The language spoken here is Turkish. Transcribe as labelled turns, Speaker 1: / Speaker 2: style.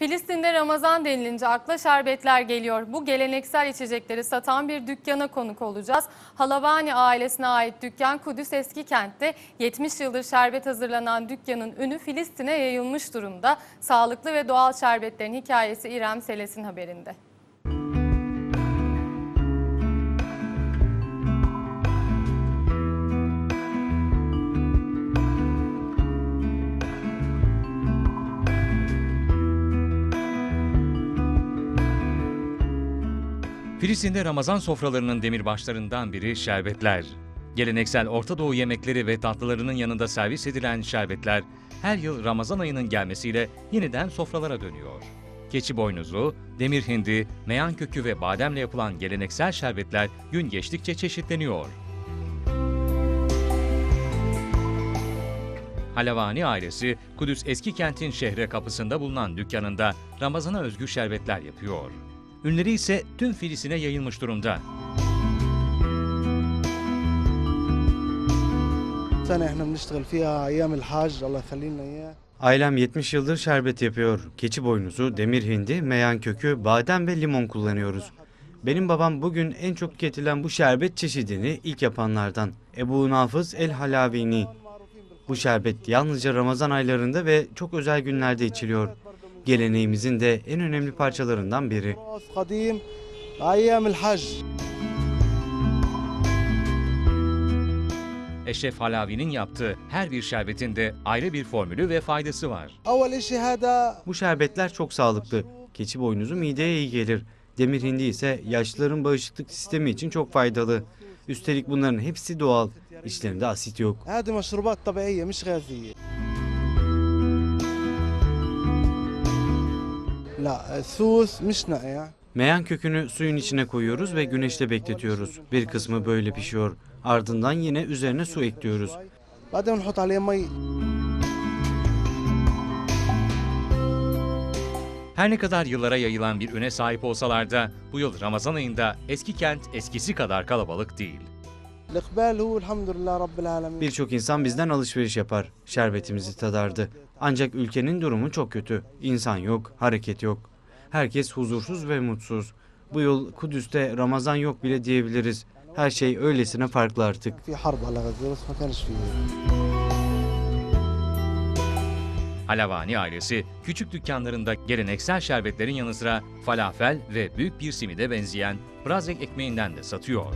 Speaker 1: Filistin'de Ramazan denilince akla şerbetler geliyor. Bu geleneksel içecekleri satan bir dükkana konuk olacağız. Halavani ailesine ait dükkan Kudüs Eski Kent'te 70 yıldır şerbet hazırlanan dükkanın ünü Filistin'e yayılmış durumda. Sağlıklı ve doğal şerbetlerin hikayesi İrem Seles'in haberinde.
Speaker 2: Filistin'de Ramazan sofralarının demirbaşlarından biri şerbetler. Geleneksel Orta Doğu yemekleri ve tatlılarının yanında servis edilen şerbetler her yıl Ramazan ayının gelmesiyle yeniden sofralara dönüyor. Keçi boynuzu, demir hindi, meyan kökü ve bademle yapılan geleneksel şerbetler gün geçtikçe çeşitleniyor. Halavani ailesi Kudüs eski kentin şehre kapısında bulunan dükkanında Ramazan'a özgü şerbetler yapıyor. Ünleri ise tüm Filistin'e yayılmış durumda.
Speaker 3: Ailem 70 yıldır şerbet yapıyor. Keçi boynuzu, demir hindi, meyan kökü, badem ve limon kullanıyoruz. Benim babam bugün en çok tüketilen bu şerbet çeşidini ilk yapanlardan. Ebu Nafız El Halavini. Bu şerbet yalnızca Ramazan aylarında ve çok özel günlerde içiliyor. Geleneğimizin de en önemli parçalarından biri.
Speaker 2: Eşref Halavi'nin yaptığı her bir şerbetin de ayrı bir formülü ve faydası var.
Speaker 3: Bu şerbetler çok sağlıklı. Keçi boynuzu mideye iyi gelir. Demir hindi ise yaşlıların bağışıklık sistemi için çok faydalı. Üstelik bunların hepsi doğal. İçlerinde asit yok. Meyan kökünü suyun içine koyuyoruz ve güneşte bekletiyoruz. Bir kısmı böyle pişiyor. Ardından yine üzerine su ekliyoruz.
Speaker 2: Her ne kadar yıllara yayılan bir üne sahip olsalar da bu yıl Ramazan ayında eski kent eskisi kadar kalabalık değil.
Speaker 3: Birçok insan bizden alışveriş yapar. Şerbetimizi tadardı. Ancak ülkenin durumu çok kötü. İnsan yok, hareket yok. Herkes huzursuz ve mutsuz. Bu yıl Kudüs'te Ramazan yok bile diyebiliriz. Her şey öylesine farklı artık.
Speaker 2: Alavani ailesi küçük dükkanlarında geleneksel şerbetlerin yanı sıra falafel ve büyük bir simide benzeyen brazek ekmeğinden de satıyor.